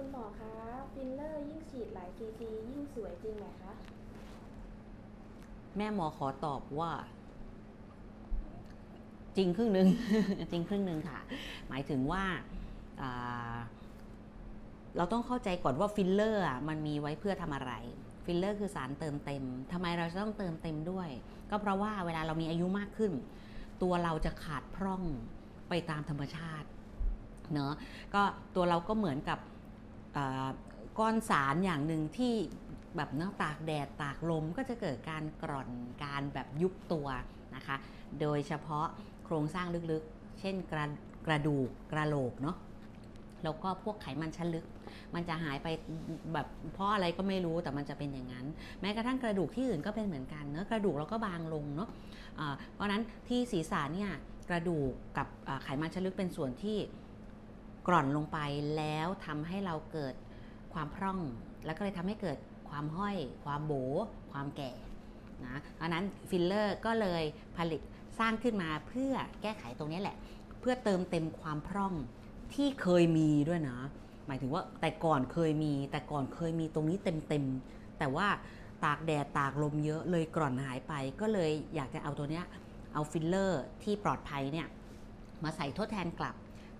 คุณหมอคะฟิลเลอร์ยิ่งฉีดหลายซีซียิ่งสวยจริงไหมคะ แม่หมอขอตอบว่า จริงครึ่งหนึ่ง จริงครึ่งหนึ่งค่ะ หมายถึงว่าอ่าเราต้องเข้าใจก่อนว่าฟิลเลอร์มันมีไว้เพื่อทำอะไรฟิลเลอร์คือสารเติมเต็มทำไมเราจะต้องเติมเต็มด้วย ก็เพราะว่าเวลาเรามีอายุมากขึ้น ตัวเราจะขาดพร่องไปตามธรรมชาติ เนอะก็ตัวเราก็เหมือนกับ ก้อนสารอย่างหนึ่งที่แบบเนาะตากแดดตากลมก็จะเกิดการกร่อนการแบบยุบตัวนะคะ โดยเฉพาะโครงสร้างลึกๆ เช่นกระกระดูกกระโหลกเนาะแล้วก็พวกไขมันชั้นลึก มันจะหายไปแบบเพราะอะไรก็ไม่รู้แต่มันจะเป็นอย่างนั้น แม้กระทั่งกระดูกที่อื่นก็เป็นเหมือนกันเนื้อะกระดูกเราก็บางลงเนาะอ่าเพราะนั้นที่ศีรษะเนี่ยกระดูกกับไขมันชั้นลึกเป็นส่วนที่ กร่อนลงไปแล้วทำให้เราเกิดความพร่อง แล้วก็เลยทำให้เกิดความห้อย ความโบ ความแก่นะเพราะฉะนั้นฟิลเลอร์ก็เลยผลิตสร้างขึ้นมาเพื่อแก้ไขตรงนี้แหละ เพื่อเติมเต็มความพร่องที่เคยมีด้วยนะ หมายถึงว่าแต่ก่อนเคยมี แต่ก่อนเคยมีตรงนี้เต็มๆ แต่ว่าตากแดดตากลมเยอะเลยกร่อนหายไป ก็เลยอยากจะเอาตัวเนี้ยเอาฟิลเลอร์ที่ปลอดภัยเนี่ยมาใส่ทดแทนกลับ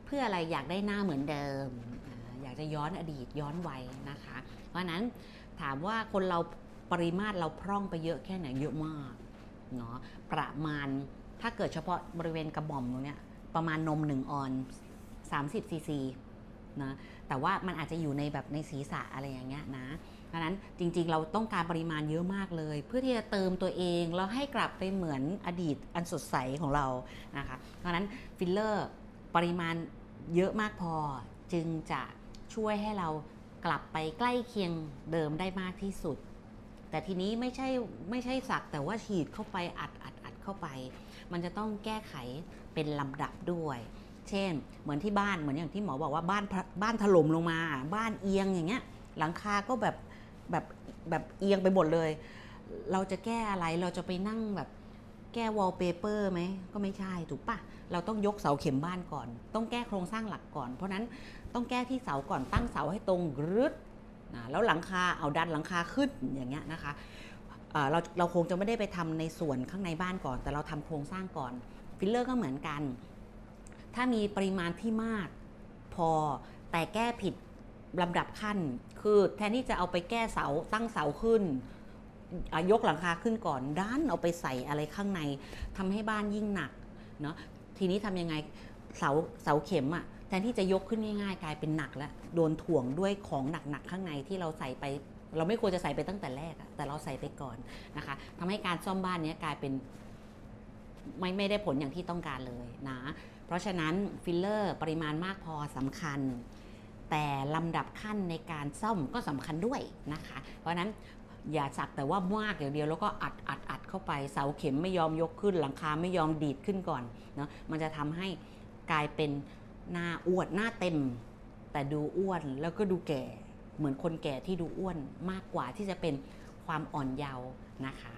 เพื่ออะไรอยากได้หน้าเหมือนเดิม อยากจะย้อนอดีตย้อนวัยนะคะ เพราะนั้นถามว่าคนเราปริมาตรเราพร่องไปเยอะแค่ไหนเยอะมากเนาะประมาณถ้าเกิดเฉพาะบริเวณกระหม่อมตรงเนี้ยประมาณนมหนึ่งออน30ซีซีนะแต่ว่ามันอาจจะอยู่ในแบบในศีรษะอะไรอย่างเงี้ยนะเพราะนั้นจริงๆ เราต้องการปริมาณเยอะมากเลย เพื่อที่จะเติมตัวเองแล้วให้กลับไปเหมือนอดีตอันสดใสของเรานะคะเพราะนั้นฟิลเลอร์ ปริมาณเยอะมากพอจึงจะช่วยให้เรากลับไปใกล้เคียงเดิมได้มากที่สุด แต่ทีนี้ไม่ใช่ไม่ใช่สักแต่ว่าฉีดเข้าไปอัดอัดอัดเข้าไป มันจะต้องแก้ไขเป็นลำดับด้วย เช่น เหมือนที่บ้านเหมือนอย่างที่หมอบอกว่าบ้านบ้านถล่มลงมา บ้านเอียงอย่างเงี้ย หลังคาก็แบบแบบแบบเอียงไปหมดเลย เราจะแก้อะไรเราจะไปนั่งแบบ แก้วอลเปเปอร์ไหมก็ไม่ใช่ถูกปะเราต้องยกเสาเข็มบ้านก่อน ต้องแก้โครงสร้างหลักก่อน เพราะนั้นต้องแก้ที่เสาก่อนตั้งเสาให้ตรงกรึดนะแล้วหลังคาเอาดันหลังคาขึ้นอย่างเงี้ยนะคะเเราเราคงจะไม่ได้ไปทำในส่วนข้างในบ้านก่อน แต่เราทำโครงสร้างก่อนฟิลเลอร์ก็เหมือนกัน ถ้ามีปริมาณที่มากพอแต่แก้ผิดลำดับขั้น คือแทนที่จะเอาไปแก้เสาตั้งเสาขึ้น ยกหลังคาขึ้นก่อนด้านเอาไปใส่อะไรข้างในทำให้บ้านยิ่งหนักเนาะทีนี้ทำยังไงเสาเสาเข็มอะแทนที่จะยกขึ้นง่ายๆ กลายเป็นหนักแล้วโดนถ่วงด้วยของหนักๆข้างในที่เราใส่ไป เราไม่ควรจะใส่ไปตั้งแต่แรกอะแต่เราใส่ไปก่อนนะคะทำให้การซ่อมบ้านนี้กลายเป็นไม่ไม่ได้ผลอย่างที่ต้องการเลยนะ เพราะฉะนั้นฟิลเลอร์ปริมาณมากพอสำคัญ แต่ลำดับขั้นในการซ่อมก็สำคัญด้วยนะคะ เพราะฉะนั้น อย่าสักแต่ว่ามากอย่างเดียวแล้วก็อัดอัดอัดเข้าไปเสาเข็มไม่ยอมยกขึ้น หลังคาไม่ยอมดีดขึ้นก่อนเนาะมันจะทำให้กลายเป็นหน้าอ้วนหน้าเต็ม แต่ดูอ้วนแล้วก็ดูแก่เหมือนคนแก่ที่ดูอ้วนมากกว่าที่จะเป็นความอ่อนเยาว์นะคะ